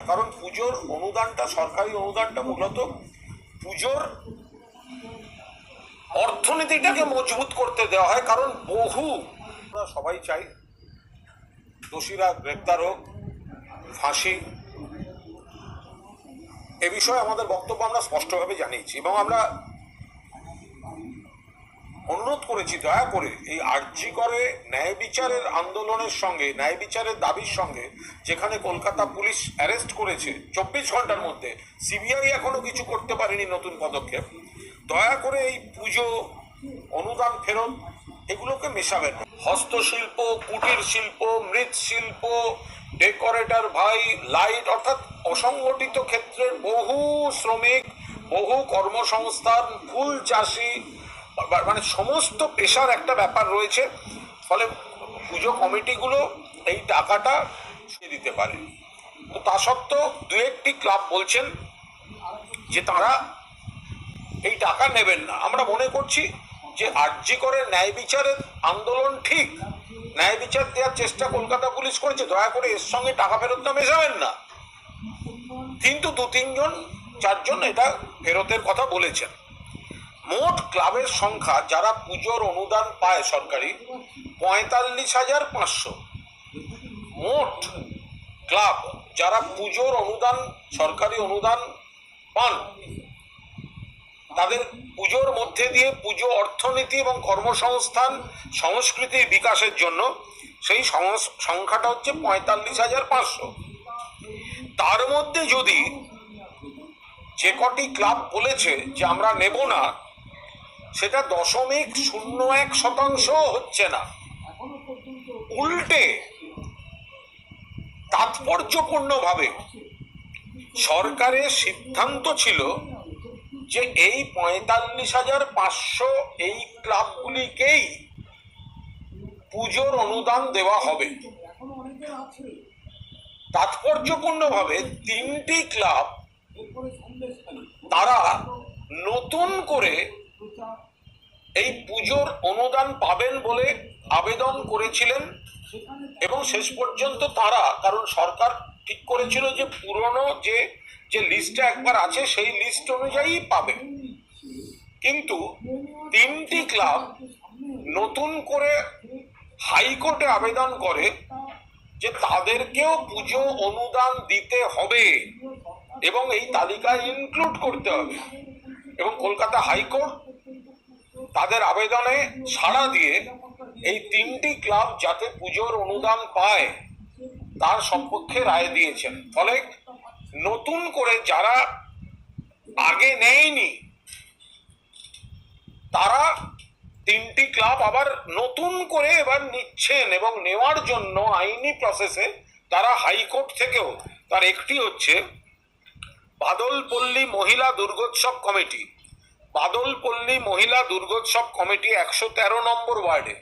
কারণ পুজোর অনুদানটা, সরকারি অনুদানটা মূলত পুজোর অর্থনীতিটাকে মজবুত করতে দেওয়া হয়, কারণ বহু আমরা সবাই চাই দোষীরা, গ্রেপ্তার হোক, ফাঁসি। এ বিষয়ে আমাদের বক্তব্য আমরা স্পষ্টভাবে জানিয়েছি এবং আমরা অনুরোধ করেছি, দয়া করে এই আর্জি করে ন্যায় বিচারের আন্দোলনের সঙ্গে, ন্যায় বিচারের দাবির সঙ্গে, যেখানে কলকাতা পুলিশ অ্যারেস্ট করেছে চব্বিশ ঘণ্টার মধ্যে, সিবিআই এখনও কিছু করতে পারেনি নতুন পদক্ষেপ দয়া করে এই পুজো, অনুদান ফেরত, এগুলোকে মেশাবেন। হস্তশিল্প, কুটির শিল্প মৃৎশিল্প ডেকোরেটর ভাই, লাইট, অর্থাৎ অসংগঠিত ক্ষেত্রের বহু শ্রমিক, বহু কর্মসংস্থান, ফুল চাষি মানে সমস্ত পেশার একটা ব্যাপার রয়েছে, ফলে পুজো কমিটিগুলো এই টাকাটা দিতে পারে। তো তা সত্ত্বেও দু একটি ক্লাব বলছেন যে তারা এই টাকা নেবেন না। আমরা মনে করছি যে আর্জি করে ন্যায় বিচারের আন্দোলন ঠিক, ন্যায় বিচার দেওয়ার চেষ্টা কলকাতা পুলিশ করেছে, দয়া করে এর সঙ্গে টাকা ফেরত না মেশাবেন না। কিন্তু দু তিনজন চারজন এটা ফেরতের কথা বলেছেন। মোট ক্লাবের সংখ্যা যারা পুজোর অনুদান পায় সরকারি, পঁয়তাল্লিশ হাজার পাঁচশো। মোট ক্লাব যারা পুজোর অনুদান, সরকারি অনুদান পান, তাদের পুজোর মধ্যে দিয়ে পুজো অর্থনীতি এবং কর্মসংস্থান সংস্কৃতির বিকাশের জন্য সেই সংখ্যাটা হচ্ছে পঁয়তাল্লিশ হাজার পাঁচশো। তার মধ্যে যদি যে কটি ক্লাব বলেছে যে আমরা নেব না সেটা দশমিক শূন্য এক শতাংশ হচ্ছে না। উল্টে তাৎপর্যপূর্ণভাবে সরকারের সিদ্ধান্ত ছিল যে এই পঁয়তাল্লিশ হাজার পাঁচশো এই ক্লাবগুলিকেই পুজোর অনুদান দেওয়া হবে। তাৎপর্যপূর্ণভাবে তিনটি ক্লাব তারা নতুন করে এই পুজোর অনুদান পাবেন বলে আবেদন করেছিলেন এবং শেষ পর্যন্ত তারা, কারণ সরকার ঠিক করেছিল যে পুরনো যে যে লিস্টটা একবার আছে, সেই লিস্ট অনুযায়ী পাবে। কিন্তু তিনটি ক্লাব নতুন করে হাইকোর্টে আবেদন করে যে তাদেরকেও পুজো অনুদান দিতে হবে এবং এই তালিকায় ইনক্লুড করতে হবে। এবং কলকাতা হাইকোর্ট তাদের আবেদনে সাড়া দিয়ে এই তিনটি ক্লাব যাতে পুজোর অনুদান পায়, তার সপক্ষে রায় দিয়েছেন। ফলে নতুন করে যারা আগে নেয়নি, তারা তিনটি ক্লাব আবার নতুন করে এবার নিচ্ছেন এবং নেওয়ার জন্য আইনি প্রসেসে তারা হাইকোর্ট থেকেও, তার একটি হচ্ছে বাদলপল্লী মহিলা দুর্গোৎসব কমিটি। বাদলপল্লী মহিলা দুর্গোৎসব কমিটি একশো তেরো নম্বর ওয়ার্ডে।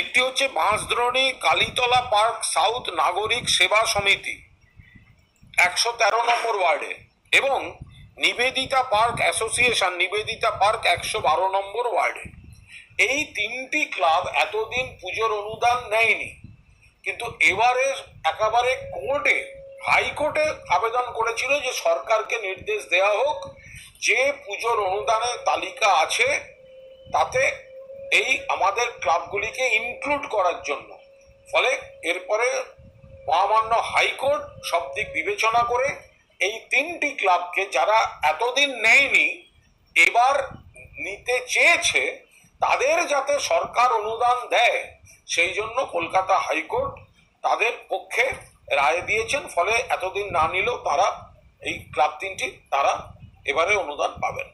একটি হচ্ছে বাঁশদ্রোণী কালীতলা পার্ক সাউথ নাগরিক সেবা সমিতি, একশো তেরো নম্বর ওয়ার্ডে। এবং Nivedita park association, Nivedita park একশো বারো নম্বর ওয়ার্ডে। এই তিনটি ক্লাব এতদিন পুজোর অনুদান নেয়নি, কিন্তু এবারে একেবারে কোর্টে হাইকোর্টে আবেদন করেছিল যে সরকারকে নির্দেশ দেওয়া হোক, যে পুজোর অনুদানের তালিকা আছে, তাতে এই আমাদের ক্লাবগুলিকে ইনক্লুড করার জন্য। ফলে এরপরে মহামান্য হাইকোর্ট সব দিক বিবেচনা করে এই তিনটি ক্লাবকে যারা এতদিন নেয়নি, এবার নিতে চেয়েছে, তাদের যাতে সরকার অনুদান দেয়, সেই জন্য কলকাতা হাইকোর্ট তাদের পক্ষে রায় দিয়েছেন ফলে এতদিন না নিলেও তারা এই ক্লাব তিনটি তারা এবারে অনুদান পাবেন।